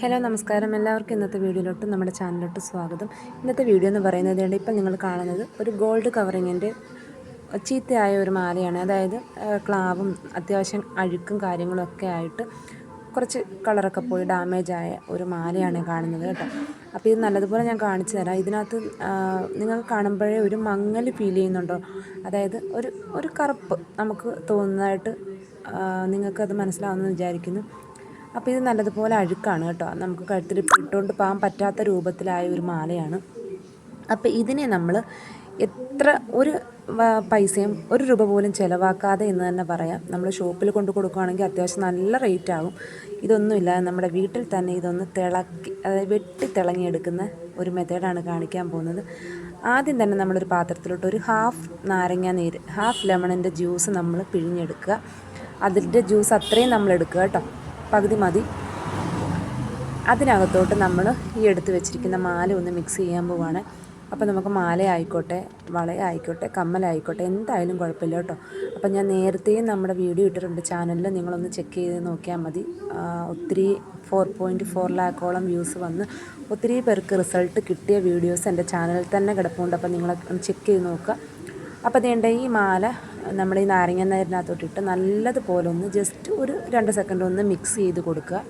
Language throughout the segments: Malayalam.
ഹലോ നമസ്കാരം. എല്ലാവർക്കും ഇന്നത്തെ വീഡിയോയിലോട്ട് നമ്മുടെ ചാനലിലോട്ട് സ്വാഗതം. ഇന്നത്തെ വീഡിയോ എന്ന് പറയുന്നത് ഇപ്പം നിങ്ങൾ കാണുന്നത് ഒരു ഗോൾഡ് കവറിങ്ങിന്റെ ചീത്തയായ ഒരു മാലയാണ്. അതായത് ക്ലാവും അത്യാവശ്യം അഴുക്കും കാര്യങ്ങളൊക്കെ ആയിട്ട് കുറച്ച് കളറൊക്കെ പോയി ഡാമേജ് ആയ ഒരു മാലയാണ് കാണുന്നത് കേട്ടോ. അപ്പോൾ ഇത് നല്ലതുപോലെ ഞാൻ കാണിച്ചു തരാം. ഇതിനകത്ത് നിങ്ങൾ കാണുമ്പോഴേ ഒരു മങ്ങൽ ഫീൽ ചെയ്യുന്നുണ്ടോ? അതായത് ഒരു ഒരു കറുപ്പ് നമുക്ക് തോന്നുന്നതായിട്ട് നിങ്ങൾക്കത് മനസ്സിലാവുമെന്ന് വിചാരിക്കുന്നു. അപ്പോൾ ഇത് നല്ലതുപോലെ അഴുക്കാണ് കേട്ടോ. നമുക്ക് കഴുത്തിൽ ഇട്ടുകൊണ്ട് പോകാൻ പറ്റാത്ത രൂപത്തിലായ ഒരു മാലയാണ്. അപ്പോൾ ഇതിനെ നമ്മൾ എത്ര ഒരു പൈസയും ഒരു രൂപ പോലും ചിലവാക്കാതെ എന്ന് തന്നെ പറയാം. നമ്മൾ ഷോപ്പിൽ കൊണ്ട് കൊടുക്കുകയാണെങ്കിൽ അത്യാവശ്യം നല്ല റേറ്റ് ആകും ഇതൊന്നുമില്ല നമ്മുടെ വീട്ടിൽ തന്നെ ഇതൊന്ന് തിളക്കി അതായത് വെട്ടി തിളങ്ങിയെടുക്കുന്ന ഒരു മെത്തേഡാണ് കാണിക്കാൻ പോകുന്നത്. ആദ്യം തന്നെ നമ്മളൊരു പാത്രത്തിലോട്ട് ഒരു ഹാഫ് നാരങ്ങ നീര് ഹാഫ് ലെമണിന്റെ ജ്യൂസ് നമ്മൾ പിഴിഞ്ഞെടുക്കുക. അതിന്റെ ജ്യൂസ് അത്രയും നമ്മൾ എടുക്കുക കേട്ടോ. പകുതി മതി. അതിനകത്തോട്ട് നമ്മൾ ഈ എടുത്ത് വെച്ചിരിക്കുന്ന മാല ഒന്ന് മിക്സ് ചെയ്യാൻ പോവാണ്. അപ്പോൾ നമുക്ക് മാല ആയിക്കോട്ടെ വളയായിക്കോട്ടെ കമ്മലായിക്കോട്ടെ എന്തായാലും കുഴപ്പമില്ല കേട്ടോ. അപ്പോൾ ഞാൻ നേരത്തെയും നമ്മുടെ വീഡിയോ ഇട്ടിട്ടുണ്ട് ചാനലിൽ നിങ്ങളൊന്ന് ചെക്ക് ചെയ്ത് നോക്കിയാൽ മതി. ഒത്തിരി ഫോർ പോയിന്റ് ഫോർ ലാക്കോളം വ്യൂസ് വന്ന് ഒത്തിരി പേർക്ക് റിസൾട്ട് കിട്ടിയ വീഡിയോസ് എന്റെ ചാനലിൽ തന്നെ കിടപ്പുണ്ട്. അപ്പോൾ നിങ്ങൾ ചെക്ക് ചെയ്ത് നോക്കുക. അപ്പോൾ അതേണ്ട ഈ മാല നമ്മൾ ഈ നാരങ്ങ നേരിനകത്തോട്ടിട്ട് നല്ലതുപോലെ ഒന്ന് ജസ്റ്റ് ഒരു രണ്ട് സെക്കൻഡ് ഒന്ന് മിക്സ് ചെയ്ത് കൊടുക്കുക.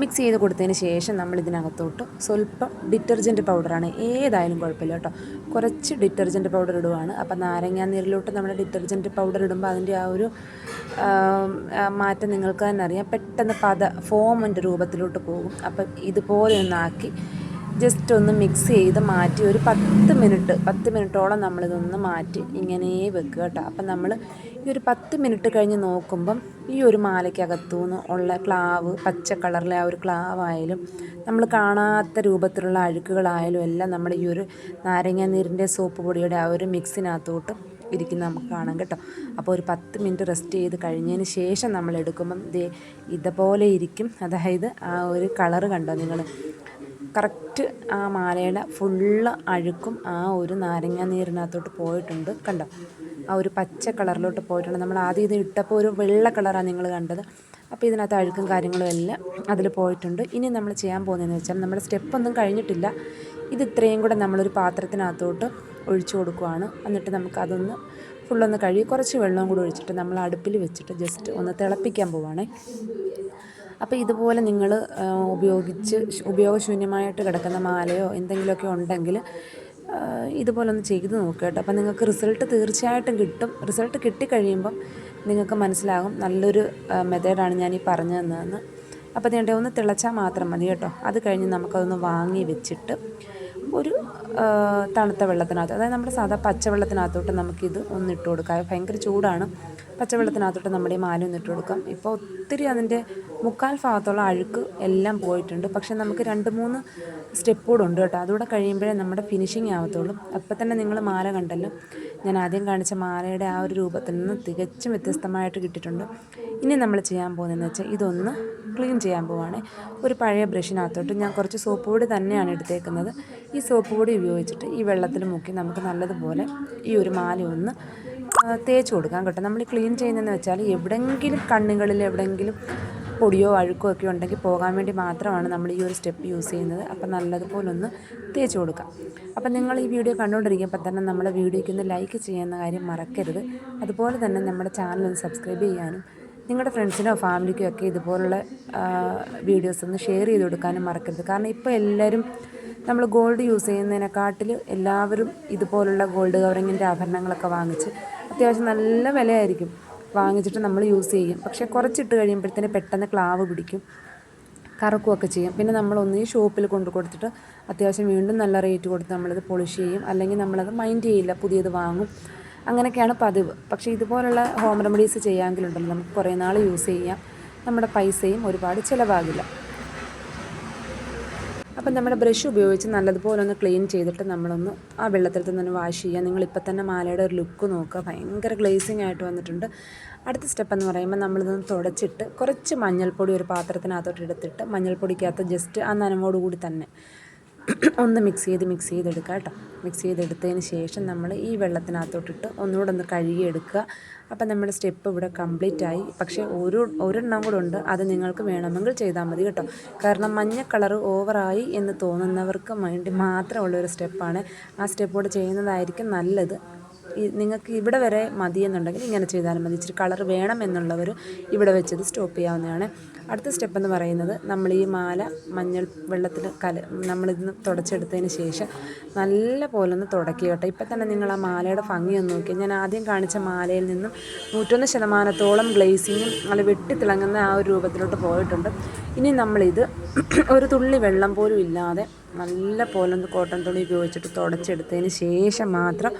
മിക്സ് ചെയ്ത് കൊടുത്തതിന് ശേഷം നമ്മൾ ഇതിനകത്തോട്ട് സ്വല്പം ഡിറ്റർജന്റ് പൗഡറാണ് ഏതായാലും കുഴപ്പമില്ല കേട്ടോ. കുറച്ച് ഡിറ്റർജന്റ് പൗഡർ ഇടുവാണ്. അപ്പോൾ നാരങ്ങ നീരിലോട്ട് നമ്മൾ ഡിറ്റർജന്റ് പൗഡർ ഇടുമ്പോൾ അതിന്റെ ആ ഒരു മാറ്റം നിങ്ങൾക്ക് തന്നെ അറിയാം. പെട്ടെന്ന് പത ഫോമിന്റെ രൂപത്തിലോട്ട് പോകും. അപ്പം ഇതുപോലെ ഒന്നാക്കി ജസ്റ്റ് ഒന്ന് മിക്സ് ചെയ്ത് മാറ്റി ഒരു പത്ത് മിനിറ്റ് പത്ത് മിനിറ്റോളം നമ്മളിതൊന്ന് മാറ്റി ഇങ്ങനെ വെക്കുക കേട്ടോ. അപ്പം നമ്മൾ ഈ ഒരു പത്ത് മിനിറ്റ് കഴിഞ്ഞ് നോക്കുമ്പം ഈ ഒരു മാലയ്ക്കകത്തുനിന്ന് ഉള്ള ക്ലാവ് പച്ച കളറിലെ ആ ഒരു ക്ലാവായാലും നമ്മൾ കാണാത്ത രൂപത്തിലുള്ള അഴുക്കുകളായാലും എല്ലാം നമ്മുടെ ഈ ഒരു നാരങ്ങ നീരിന്റെ സോപ്പ് പൊടിയുടെ ആ ഒരു മിക്സിനകത്തോട്ട് ഇരിക്കുന്ന നമുക്ക് കാണാം കേട്ടോ. അപ്പോൾ ഒരു പത്ത് മിനിറ്റ് റെസ്റ്റ് ചെയ്ത് കഴിഞ്ഞതിന് ശേഷം നമ്മൾ എടുക്കുമ്പം ഇതേ ഇതുപോലെ ഇരിക്കും. അതായത് ആ ഒരു കളറ് കണ്ടോ നിങ്ങൾ കറക്റ്റ് ആ മാലയുടെ ഫുള്ള് അഴുക്കും ആ ഒരു നാരങ്ങ നീരിനകത്തോട്ട് പോയിട്ടുണ്ട്. കണ്ടോ? ആ ഒരു പച്ച കളറിലോട്ട് പോയിട്ടുണ്ട്. നമ്മൾ ആദ്യം ഇത് ഇട്ടപ്പോൾ ഒരു വെള്ള കളറാണ് നിങ്ങൾ കണ്ടത്. അപ്പോൾ ഇതിനകത്ത് അഴുക്കും കാര്യങ്ങളും എല്ലാം അതിൽ പോയിട്ടുണ്ട്. ഇനി നമ്മൾ ചെയ്യാൻ പോകുന്നതെന്ന് വെച്ചാൽ നമ്മുടെ സ്റ്റെപ്പൊന്നും കഴിഞ്ഞിട്ടില്ല. ഇത് ഇത്രയും കൂടെ നമ്മളൊരു പാത്രത്തിനകത്തോട്ട് ഒഴിച്ചു കൊടുക്കുവാണ്. എന്നിട്ട് നമുക്കതൊന്ന് ഫുള്ളൊന്ന് കഴുകി കുറച്ച് വെള്ളവും കൂടി ഒഴിച്ചിട്ട് നമ്മൾ അടുപ്പിൽ വെച്ചിട്ട് ജസ്റ്റ് ഒന്ന് തിളപ്പിക്കാൻ പോവുകയാണേ അപ്പോൾ ഇതുപോലെ നിങ്ങൾ ഉപയോഗിച്ച് ഉപയോഗശൂന്യമായിട്ട് കിടക്കുന്ന മാലയോ എന്തെങ്കിലുമൊക്കെ ഉണ്ടെങ്കിൽ ഇതുപോലെ ഒന്ന് ചെയ്ത് നോക്കുക കേട്ടോ. അപ്പം നിങ്ങൾക്ക് റിസൾട്ട് തീർച്ചയായിട്ടും കിട്ടും. റിസൾട്ട് കിട്ടിക്കഴിയുമ്പം നിങ്ങൾക്ക് മനസ്സിലാകും നല്ലൊരു മെത്തേഡാണ് ഞാൻ ഈ പറഞ്ഞു തന്നതെന്ന് അപ്പോൾ നിങ്ങളുടെ ഒന്ന് തിളച്ചാൽ മാത്രം മതി കേട്ടോ. അത് കഴിഞ്ഞ് നമുക്കതൊന്ന് വാങ്ങി വെച്ചിട്ട് ഒരു തണുത്ത വെള്ളത്തിനകത്ത് അതായത് നമ്മുടെ സാധാ പച്ചവെള്ളത്തിനകത്തോട്ട് നമുക്കിത് ഒന്നിട്ട് കൊടുക്കാം. ഭയങ്കര ചൂടാണ്. പച്ചവെള്ളത്തിനകത്തോട്ട് നമ്മുടെ മാല ഒന്ന് ഇട്ട് കൊടുക്കാം. ഇപ്പോൾ ഒത്തിരി അതിന്റെ മുക്കാൽ ഭാഗത്തുള്ള അഴുക്ക് എല്ലാം പോയിട്ടുണ്ട്. പക്ഷെ നമുക്ക് രണ്ട് മൂന്ന് സ്റ്റെപ്പ് കൂടെ ഉണ്ട് കേട്ടോ. അതുകൂടെ കഴിയുമ്പോഴേ നമ്മുടെ ഫിനിഷിങ് ആവത്തുള്ളൂ. അപ്പം തന്നെ നിങ്ങൾ മാല കണ്ടല്ലോ. ഞാൻ ആദ്യം കാണിച്ച മാലയുടെ ആ ഒരു രൂപത്തിൽ നിന്ന് തികച്ചും വ്യത്യസ്തമായിട്ട് കിട്ടിയിട്ടുണ്ട്. ഇനി നമ്മൾ ചെയ്യാൻ പോകുന്നതെന്ന് വെച്ചാൽ ഇതൊന്ന് ക്ലീൻ ചെയ്യാൻ പോവാണ്. ഒരു പഴയ ബ്രഷിനകത്തോട്ട് ഞാൻ കുറച്ച് സോപ്പ് പൊടി തന്നെയാണ് എടുത്തേക്കുന്നത്. ഈ സോപ്പ് പൊടി ഉപയോഗിച്ചിട്ട് ഈ വെള്ളത്തിൽ മുക്കി നമുക്ക് നല്ലതുപോലെ ഈ ഒരു മാല ഒന്ന് തേച്ച് കൊടുക്കാം കേട്ടോ. നമ്മൾ ക്ലീൻ ചെയ്യുന്നതെന്ന് വെച്ചാൽ എവിടെയെങ്കിലും കണ്ണുകളിൽ എവിടെയെങ്കിലും പൊടിയോ അഴുക്കോ ഒക്കെ ഉണ്ടെങ്കിൽ പോകാൻ വേണ്ടി മാത്രമാണ് നമ്മൾ ഈ ഒരു സ്റ്റെപ്പ് യൂസ് ചെയ്യുന്നത്. അപ്പം നല്ലതുപോലെ ഒന്ന് തേച്ച് കൊടുക്കാം. അപ്പം നിങ്ങൾ ഈ വീഡിയോ കണ്ടുകൊണ്ടിരിക്കുമ്പോൾ തന്നെ നമ്മളെ വീഡിയോയ്ക്ക് ഒന്ന് ലൈക്ക് ചെയ്യുന്ന കാര്യം മറക്കരുത്. അതുപോലെ തന്നെ നമ്മുടെ ചാനൽ ഒന്ന് സബ്സ്ക്രൈബ് ചെയ്യാനും നിങ്ങളുടെ ഫ്രണ്ട്സിനോ ഫാമിലിക്കോ ഒക്കെ ഇതുപോലുള്ള വീഡിയോസ് ഒന്ന് ഷെയർ ചെയ്ത് കൊടുക്കാനും മറക്കരുത്. കാരണം ഇപ്പോൾ എല്ലാവരും നമ്മൾ ഗോൾഡ് യൂസ് ചെയ്യുന്നതിനെക്കാട്ടിൽ എല്ലാവരും ഇതുപോലുള്ള ഗോൾഡ് കവറിങ്ങിന്റെ ആഭരണങ്ങളൊക്കെ വാങ്ങിച്ച് അത്യാവശ്യം നല്ല വിലയായിരിക്കും. വാങ്ങിച്ചിട്ട് നമ്മൾ യൂസ് ചെയ്യും. പക്ഷേ കുറച്ചിട്ട് കഴിയുമ്പോഴത്തേന് പെട്ടെന്ന് ക്ലാവ് പിടിക്കും. കറക്കുകയൊക്കെ ചെയ്യും. പിന്നെ നമ്മൾ ഈ ഷോപ്പിൽ കൊണ്ട് കൊടുത്തിട്ട് അത്യാവശ്യം വീണ്ടും നല്ല റേറ്റ് കൊടുത്ത് നമ്മളത് പോളിഷ് ചെയ്യും. അല്ലെങ്കിൽ നമ്മളത് മൈൻഡ് ചെയ്യില്ല പുതിയത് വാങ്ങും. അങ്ങനെയൊക്കെയാണ് പതിവ്. പക്ഷേ ഇതുപോലുള്ള ഹോം റെമഡീസ് ചെയ്യാമെങ്കിലുണ്ടല്ലോ നമുക്ക് കുറേ നാൾ യൂസ് ചെയ്യാം. നമ്മുടെ പൈസയും ഒരുപാട് ചിലവാകില്ല. അപ്പം നമ്മുടെ ബ്രഷ് ഉപയോഗിച്ച് നല്ലതുപോലെ ഒന്ന് ക്ലീൻ ചെയ്തിട്ട് നമ്മളൊന്ന് ആ വെള്ളത്തിൽ തന്നെ വാഷ് ചെയ്യുക. നിങ്ങളിപ്പോൾ തന്നെ മാലയുടെ ഒരു ലുക്ക് നോക്കുക. ഭയങ്കര ഗ്ലേസിങ് ആയിട്ട് വന്നിട്ടുണ്ട്. അടുത്ത സ്റ്റെപ്പ് എന്ന് പറയുമ്പോൾ നമ്മളിതൊന്ന് തുടച്ചിട്ട് കുറച്ച് മഞ്ഞൾപ്പൊടി ഒരു പാത്രത്തിനകത്തോട്ട് എടുത്തിട്ട് മഞ്ഞൾപ്പൊടിക്കകത്ത് ജസ്റ്റ് ആ നനവോടുകൂടി തന്നെ ഒന്ന് മിക്സ് ചെയ്ത് മിക്സ് ചെയ്തെടുക്കുക കേട്ടോ. മിക്സ് ചെയ്തെടുത്തതിന് ശേഷം നമ്മൾ ഈ വെള്ളത്തിനകത്തോട്ടിട്ട് ഒന്നുകൂടെ ഒന്ന് കഴുകിയെടുക്കുക. അപ്പം നമ്മുടെ സ്റ്റെപ്പ് ഇവിടെ കംപ്ലീറ്റ് ആയി. പക്ഷേ ഒരു ഒരെണ്ണം കൂടെ ഉണ്ട്. അത് നിങ്ങൾക്ക് വേണമെങ്കിൽ ചെയ്താൽ മതി കേട്ടോ. കാരണം മഞ്ഞ കളർ ഓവറായി എന്ന് തോന്നുന്നവർക്ക് വേണ്ടി മാത്രമുള്ള ഒരു സ്റ്റെപ്പാണ് ആ സ്റ്റെപ്പോട് ചെയ്യുന്നതായിരിക്കും നല്ലത്. നിങ്ങൾക്ക് ഇവിടെ വരെ മതിയെന്നുണ്ടെങ്കിൽ ഇങ്ങനെ ചെയ്താലും മതി. ഇച്ചിരി കളർ വേണം എന്നുള്ളവർ ഇവിടെ വെച്ചത് സ്റ്റോപ്പ് ചെയ്യാവുന്നതാണ്. അടുത്ത സ്റ്റെപ്പ് എന്ന് പറയുന്നത് നമ്മൾ ഈ മാല മഞ്ഞൾ വെള്ളത്തിൽ കല നമ്മളിന്ന് തുടച്ചെടുത്തതിന് ശേഷം നല്ല പോലെ ഒന്ന് തുടക്കുക കേട്ടോ. ഇപ്പം തന്നെ നിങ്ങൾ ആ മാലയുടെ ഭംഗി ഒന്ന് നോക്കി ഞാൻ ആദ്യം കാണിച്ച മാലയിൽ നിന്നും നൂറ്റൊന്ന് ശതമാനത്തോളം ഗ്ലേസിങ്ങും നല്ല വെട്ടിത്തിളങ്ങുന്ന ആ ഒരു രൂപത്തിലോട്ട് പോയിട്ടുണ്ട്. ഇനി നമ്മളിത് ഒരു തുള്ളി വെള്ളം പോലും ഇല്ലാതെ നല്ല പോലെ ഒന്ന് കോട്ടൺ തുണി ഉപയോഗിച്ചിട്ട് തുടച്ചെടുത്തതിന് ശേഷം മാത്രം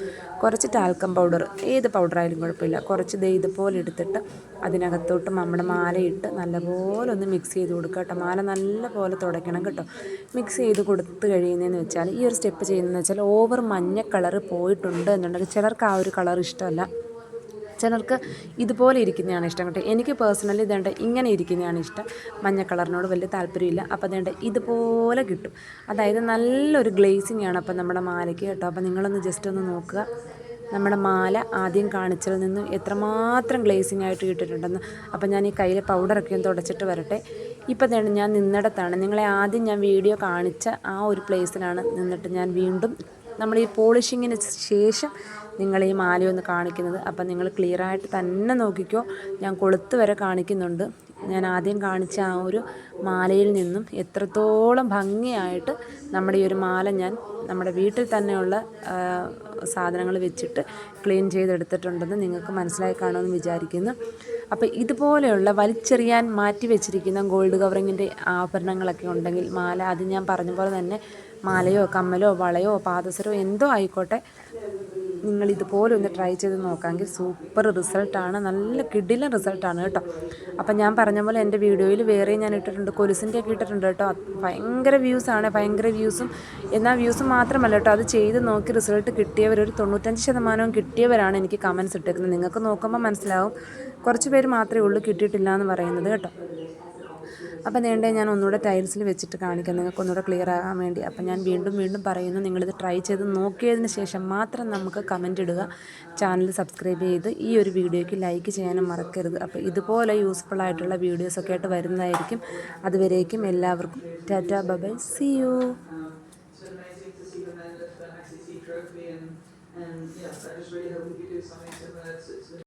കുറച്ച് ടാൽക്കം പൗഡർ ഏത് പൗഡർ ആയാലും കുഴപ്പമില്ല. കുറച്ച് ദേ ഇതുപോലെ എടുത്തിട്ട് അതിനകത്തോട്ട് നമ്മുടെ മാലയിട്ട് നല്ലപോലെ ഒന്ന് മിക്സ് ചെയ്ത് കൊടുക്കുക കേട്ടോ. മാല നല്ല പോലെ തുടയ്ക്കണം കേട്ടോ. മിക്സ് ചെയ്ത് കൊടുത്ത് കഴിയുന്നതെന്ന് വെച്ചാൽ ഈ ഒരു സ്റ്റെപ്പ് ചെയ്യുന്നതെന്ന് വെച്ചാൽ ഓവർ മഞ്ഞ കളർ പോയിട്ടുണ്ട് എന്നുണ്ടെങ്കിൽ ചിലർക്ക് ആ ഒരു കളർ ഇഷ്ടമല്ല. ചിലർക്ക് ഇതുപോലെ ഇരിക്കുന്നതാണ് ഇഷ്ടം കേട്ടോ. എനിക്ക് പേഴ്സണലി ഇതേണ്ട ഇങ്ങനെ ഇരിക്കുന്നതാണ് ഇഷ്ടം. മഞ്ഞ കളറിനോട് വലിയ താല്പര്യമില്ല. അപ്പോൾ അതേണ്ട ഇതുപോലെ കിട്ടും. അതായത് നല്ലൊരു ഗ്ലേസിങ് ആണ് അപ്പം നമ്മുടെ മാലയ്ക്ക് കേട്ടോ. അപ്പോൾ നിങ്ങളൊന്ന് ജസ്റ്റ് ഒന്ന് നോക്കുക. നമ്മുടെ മാല ആദ്യം കാണിച്ചതിൽ നിന്ന് എത്രമാത്രം ഗ്ലേസിങ് ആയിട്ട് കിട്ടിയിട്ടുണ്ടെന്ന്. അപ്പം ഞാൻ ഈ കയ്യിൽ പൗഡറൊക്കെ ഒന്ന് തുടച്ചിട്ട് വരട്ടെ. ഇപ്പം തന്നെ ഞാൻ നിന്നിടത്താണ്. നിങ്ങളെ ആദ്യം ഞാൻ വീഡിയോ കാണിച്ച ആ ഒരു പ്ലേസിലാണ് നിന്നിട്ട് ഞാൻ വീണ്ടും നമ്മൾ ഈ പോളിഷിങ്ങിന് ശേഷം നിങ്ങൾ ഈ മാലയൊന്ന് കാണിക്കുന്നത്. അപ്പം നിങ്ങൾ ക്ലിയറായിട്ട് തന്നെ നോക്കിക്കോ. ഞാൻ കൊളുത്ത് വരെ കാണിക്കുന്നുണ്ട്. ഞാൻ ആദ്യം കാണിച്ച ആ ഒരു മാലയിൽ നിന്നും എത്രത്തോളം ഭംഗിയായിട്ട് നമ്മുടെ ഈ ഒരു മാല ഞാൻ നമ്മുടെ വീട്ടിൽ തന്നെയുള്ള സാധനങ്ങൾ വെച്ചിട്ട് ക്ലീൻ ചെയ്തെടുത്തിട്ടുണ്ടെന്ന് നിങ്ങൾക്ക് മനസ്സിലായി കാണുമെന്ന് വിചാരിക്കുന്നു. അപ്പോൾ ഇതുപോലെയുള്ള വലിച്ചെറിയാൻ മാറ്റി വെച്ചിരിക്കുന്ന ഗോൾഡ് കവറിങ്ങിന്റെ ആഭരണങ്ങളൊക്കെ ഉണ്ടെങ്കിൽ മാല അത് ഞാൻ പറഞ്ഞ പോലെ തന്നെ മാലയോ കമ്മലോ വളയോ പാദസരോ എന്തോ ആയിക്കോട്ടെ നിങ്ങൾ ഇതുപോലെ ഒന്ന് ട്രൈ ചെയ്ത് നോക്കാമെങ്കിൽ സൂപ്പർ റിസൾട്ടാണ് നല്ല കിടിലൻ റിസൾട്ടാണ് കേട്ടോ. അപ്പം ഞാൻ പറഞ്ഞ പോലെ എന്റെ വീഡിയോയിൽ വേറെ ഞാൻ ഇട്ടിട്ടുണ്ട്. കൊലുസിന്റെ ഒക്കെ ഇട്ടിട്ടുണ്ട് കേട്ടോ. ഭയങ്കര വ്യൂസാണ് ഭയങ്കര വ്യൂസും എന്നാൽ വ്യൂസ് മാത്രമല്ല കേട്ടോ. അത് ചെയ്ത് നോക്കി റിസൾട്ട് കിട്ടിയവർ ഒരു തൊണ്ണൂറ്റഞ്ച് ശതമാനവും കിട്ടിയവരാണ് എനിക്ക് കമൻസ് ഇട്ടേക്കുന്നത്. നിങ്ങൾക്ക് നോക്കുമ്പോൾ മനസ്സിലാവും. കുറച്ച് പേര് മാത്രമേ ഉള്ളൂ കിട്ടിയിട്ടില്ല എന്ന് പറയുന്നത് കേട്ടോ. അപ്പം നേണ്ടേ ഞാൻ ഒന്നുകൂടെ ടൈൽസിൽ വെച്ചിട്ട് കാണിക്കാം. നിങ്ങൾക്ക് ഒന്നുകൂടെ ക്ലിയർ ആകാൻ വേണ്ടി. അപ്പം ഞാൻ വീണ്ടും വീണ്ടും പറയുന്നു നിങ്ങളിത് ട്രൈ ചെയ്ത് നോക്കിയതിന് ശേഷം മാത്രം നമുക്ക് കമന്റ് ഇടുക. ചാനൽ സബ്സ്ക്രൈബ് ചെയ്ത് ഈ ഒരു വീഡിയോയ്ക്ക് ലൈക്ക് ചെയ്യാനും മറക്കരുത്. അപ്പോൾ ഇതുപോലെ യൂസ്ഫുൾ ആയിട്ടുള്ള വീഡിയോസൊക്കെ ആയിട്ട് വരുന്നതായിരിക്കും. അതുവരേക്കും എല്ലാവർക്കും tata bye bye see you and, yes, I really could do something?